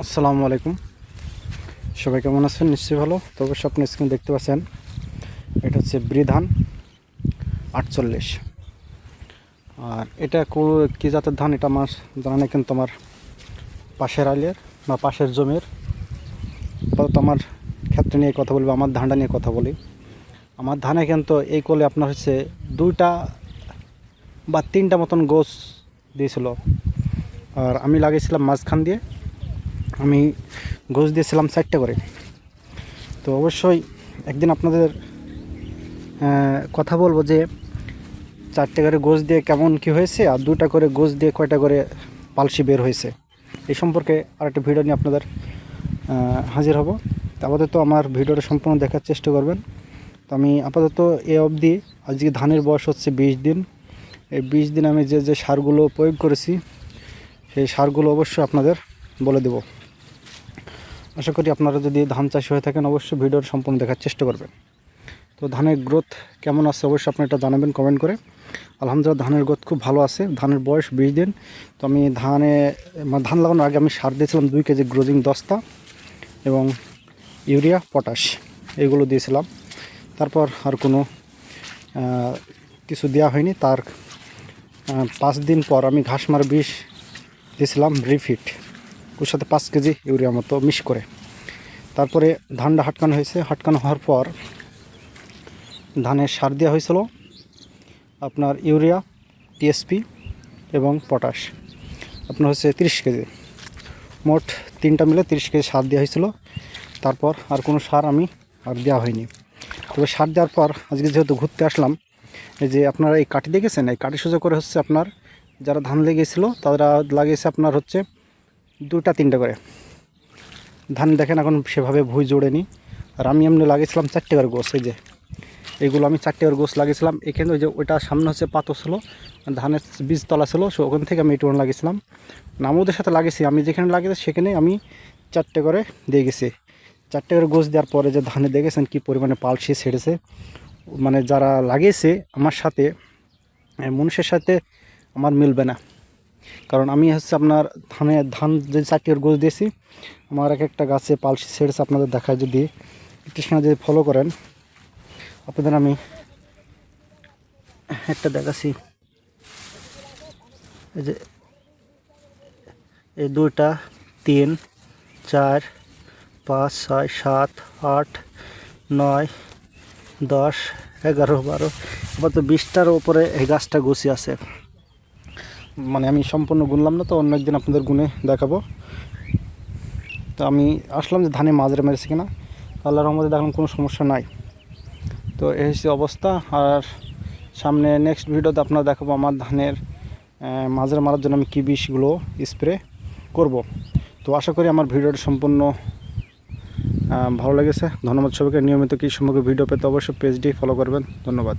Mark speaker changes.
Speaker 1: আসসালামু আলাইকুম। সবাই কেমন আছেন? নিশ্চয়ই ভালো। তো অবশ্যই আপনি স্ক্রিন দেখতে পাচ্ছেন। এটা হচ্ছে বৃধান আটচল্লিশ। আর এটা কো- জাতের ধান? এটা আমার জানা নেই, কিন্তু আমার পাশের আলের বা পাশের জমির। আপাতত আমার ক্ষেত্রে নিয়ে কথা বলব, আমার ধানটা নিয়ে কথা বলি। আমার ধানে কিন্তু এই কোলে আপনার হচ্ছে দুইটা বা তিনটা মতন গোছ দিয়েছিল। আর আমি লাগিয়েছিলাম মাঝখান দিয়ে। আমি গোছ দিয়েছিলাম চারটে করে। তো অবশ্যই একদিন আপনাদের কথা বলব যে চারটে করে গোছ দিয়ে কেমন কি হয়েছে আর দুটা করে গোছ দিয়ে কয়টা করে পালসি বের হয়েছে, এই সম্পর্কে আরেকটা ভিডিও নিয়ে আপনাদের হাজির হব। আপাতত আমার ভিডিওটা সম্পূর্ণ দেখার চেষ্টা করবেন। তো আমি আপাতত এ অবধি, আজকে ধানের বয়স হচ্ছে বিশ দিন। এই বিশ দিন আমি যে যে সারগুলো প্রয়োগ করেছি, সেই সারগুলো অবশ্যই আপনাদের বলে দেব। আশা করি আপনারা যদি ধান চাষি হয়ে থাকেন, অবশ্যই ভিডিওর সম্পূর্ণ দেখার চেষ্টা করবেন। তো ধানের গ্রোথ কেমন আছে, অবশ্যই আপনি এটা জানাবেন কমেন্ট করে। আলহামদুলিল্লাহ, ধানের গ্রোথ খুব ভালো আছে। ধানের বয়স বিশ দিন। তো আমি ধানে মানে ধান লাগানোর আগে আমি সার দিয়েছিলাম দুই কেজি গ্রোজিং দস্তা এবং ইউরিয়া, পটাশ, এগুলো দিয়েছিলাম। তারপর আর কোনো কিছু দেওয়া হয়নি। তার পাঁচ দিন পর আমি ঘাস মার বিষ দিয়েছিলাম রিফিট ওর সাথে পাঁচ কেজি ইউরিয়া মতো মিশ করে। তারপরে ধানটা হাটকানো হয়েছে। হাটকানো হওয়ার পর ধানের সার দেওয়া হয়েছিল আপনার ইউরিয়া টিএসপি এবং পটাশ। আপনার হচ্ছে তিরিশ কেজি। মোট তিনটা মিলে তিরিশ কেজি সার দেওয়া হয়েছিল। তারপর আর কোনো সার আমি আর দেওয়া হয়নি। তবে সার দেওয়ার পর আজকে যেহেতু ঘুরতে আসলাম, এই যে আপনারা এই কাঠি দেখেছেন? এই কাঠি সোজা করে হচ্ছে আপনার যারা ধান লেগেছিলো তারা লাগিয়েছে আপনার হচ্ছে দুটা, তিনটা করে। ধান দেখেন এখন সেভাবে ভুই জোড়েনি। আর আমি এমনি লাগিয়েছিলাম চারটে করে গোছ, এই যে। এগুলো আমি চারটে করে গোছ লাগিয়েছিলাম। এখানে ওই যে ওইটা সামনে হচ্ছে পাতর ছিল, ধানের বীজতলা ছিল, সো ওখান থেকে আমি একটু লাগিয়েছিলাম। নামুদের সাথে লাগিয়েছি। আমি যেখানে লাগিয়েছি সেখানে আমি চারটে করে দিয়ে গেছি। চারটে করে গোছ দেওয়ার পরে যে ধানে দেখেছেন কি পরিমাণে পালসি ছেড়েছে। মানে যারা লাগিয়েছে আমার সাথে মানুষের সাথে আমার মিলবে না। কারণ আমি হচ্ছে আপনার ধানে ধান যে চারটির গোছ দিয়েছি, আমার এক একটা গাছে পালসি ছেড়েছে আপনাদের দেখায় যদি। সময় যদি ফলো করেন, আপনাদের আমি একটা দেখাচ্ছি। এই যে, এই দুইটা, তিন, চার, পাঁচ, ছয়, সাত, আট, নয়, দশ, এগারো, বারো আবার তো বিশটার উপরে এই গাছটা গুছি আছে। মানে আমি সম্পূর্ণ গুনলাম না তো অন্য একদিন আপনাদের গুনে দেখাবো। তো আমি আসলাম যে ধানে মাজরে মেরেছে কিনা। আল্লাহর রহমতে দেখলাম কোনো সমস্যা নাই। তো এই হচ্ছে অবস্থা। আর সামনে নেক্সট ভিডিওতে আপনারা দেখাবো আমার ধানের মাজরে মারার জন্য আমি কী বিষগুলো স্প্রে করব। তো আশা করি আমার ভিডিওটা সম্পূর্ণ ভালো লেগেছে। ধন্যবাদ সবাইকে। নিয়মিত কী সম্পর্কে ভিডিও পেতে অবশ্যই পেজটি ফলো করবেন। ধন্যবাদ।